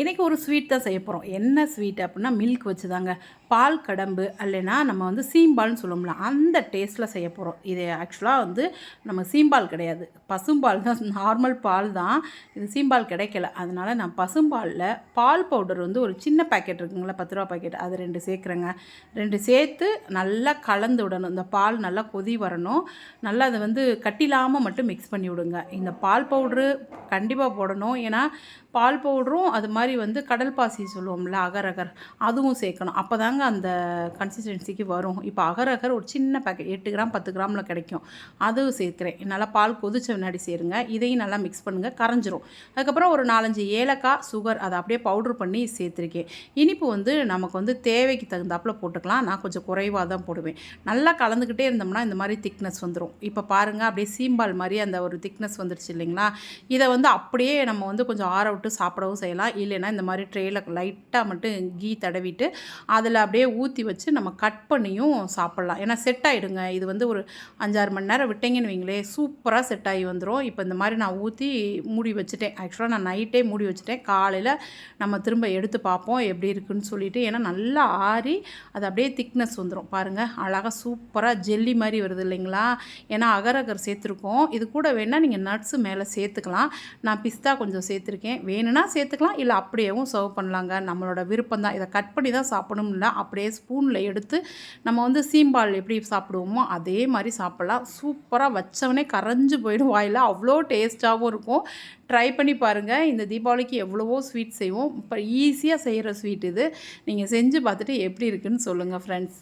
இன்றைக்கி ஒரு ஸ்வீட் தான் செய்ய போகிறோம் என்ன ஸ்வீட் அப்படின்னா மில்க் வச்சு தாங்க பால் கடம்பு இல்லைன்னா நம்ம வந்து சீம்பால்னு சொல்லுவோம்ல அந்த டேஸ்ட்டில் செய்ய போகிறோம் இது ஆக்சுவலாக வந்து நம்ம சீம்பால் கிடையாது. பசும்பால் தான் நார்மல் பால் தான். இது சீம்பால் கிடைக்கல. அதனால் நான் பசும்பாலில் பால் பவுடர் வந்து ஒரு சின்ன பேக்கெட் இருக்குங்களா பத்து ரூபா பாக்கெட் அது ரெண்டு சேர்க்குறேங்க. ரெண்டு சேர்த்து நல்லா கலந்து விடணும். இந்த பால் நல்லா கொதி வரணும். நல்லா அதை வந்து கட்டிலாமல் மட்டும் மிக்ஸ் பண்ணி விடுங்க. இந்த பால் பவுட்ரு கண்டிப்பாக போடணும். ஏன்னா பால் பவுடரும் அது மாதிரி வந்து கடல் பாசி சொல்லுவோம்ல அகர் அகர் அதுவும் சேர்க்கணும். அப்போ தாங்க அந்த கன்சிஸ்டன்சிக்கு வரும். இப்போ அகர் அகர் ஒரு சின்ன பேக்கெட் எட்டு கிராம் பத்து கிராமில் கிடைக்கும். அதுவும் சேர்த்துறேன் நல்லா பால் கொதிச்ச முன்னாடி சேருங்க. இதையும் நல்லா மிக்ஸ் பண்ணுங்கள் கரைஞ்சிரும். அதுக்கப்புறம் ஒரு நாலஞ்சு ஏலக்காய் சுகர் அதை அப்படியே பவுட்ரு பண்ணி சேர்த்துருக்கேன். இனிப்பு வந்து நமக்கு வந்து தேவைக்கு தகுந்தாப்பில் போட்டுக்கலாம். நான் கொஞ்சம் குறைவாக தான் போடுவேன். நல்லா கலந்துக்கிட்டே இருந்தோம்னா இந்த மாதிரி திக்னஸ் வந்துடும் இப்போ பாருங்கள் அப்படியே சீம்பால் மாதிரி அந்த ஒரு திக்னஸ் வந்துருச்சு இல்லைங்களா? இதை வந்து அப்படியே நம்ம வந்து கொஞ்சம் ஆற விட்டு சாப்பிடவும் செய்யலாம். இல்லைன்னா இந்த மாதிரி ட்ரேயில் லைட்டாக மட்டும் கீ தடவிட்டு அதில் அப்படியே ஊற்றி வச்சு நம்ம கட் பண்ணியும் சாப்பிட்லாம். ஏன்னா செட் ஆகிடுங்க இது வந்து ஒரு அஞ்சாறு மணி நேரம் விட்டிங்கன்னு வைங்களே சூப்பராக செட் ஆகி வந்துடும் இப்போ இந்த மாதிரி நான் ஊற்றி மூடி வச்சுட்டேன். ஆக்சுவலாக நான் நைட்டே மூடி வச்சுட்டேன். காலையில் நம்ம திரும்ப எடுத்து பார்ப்போம் எப்படி இருக்குன்னு சொல்லிட்டு. ஏன்னா நல்லா ஆறி அது அப்படியே திக்னஸ் வந்துடும் பாருங்கள் அழகாக சூப்பராக ஜெல்லி மாதிரி வருது இல்லைங்களா? ஏன்னா அகர் அகர் சேர்த்துருக்கோம். இது கூட வேணால் நீங்கள் நட்ஸு மேலே சேர்த்துக்கலாம். நான் பிஸ்தா கொஞ்சம் சேர்த்துருக்கேன். வேணும்னா சேர்த்துக்கலாம். இல்லை அப்படியேவும் சர்வ் பண்ணலாங்க. நம்மளோட விருப்பம் தான். இதை கட் பண்ணி தான் சாப்பிடணும் இல்லை. அப்படியே ஸ்பூனில் எடுத்து நம்ம வந்து சீம்பால் எப்படி சாப்பிடுவோமோ அதே மாதிரி சாப்பிட்லாம். சூப்பராக வச்சவனே கரைஞ்சு போயிடும் வாயில். அவ்வளோ டேஸ்ட்டாகவும் இருக்கும். ட்ரை பண்ணி பாருங்கள் இந்த தீபாவளிக்கு எவ்வளவோ ஸ்வீட் செய்வோம். இப்போ ஈஸியாக செய்கிற ஸ்வீட் இது. நீங்கள் செஞ்சு பார்த்துட்டு எப்படி இருக்குன்னு சொல்லுங்கள் ஃப்ரெண்ட்ஸ்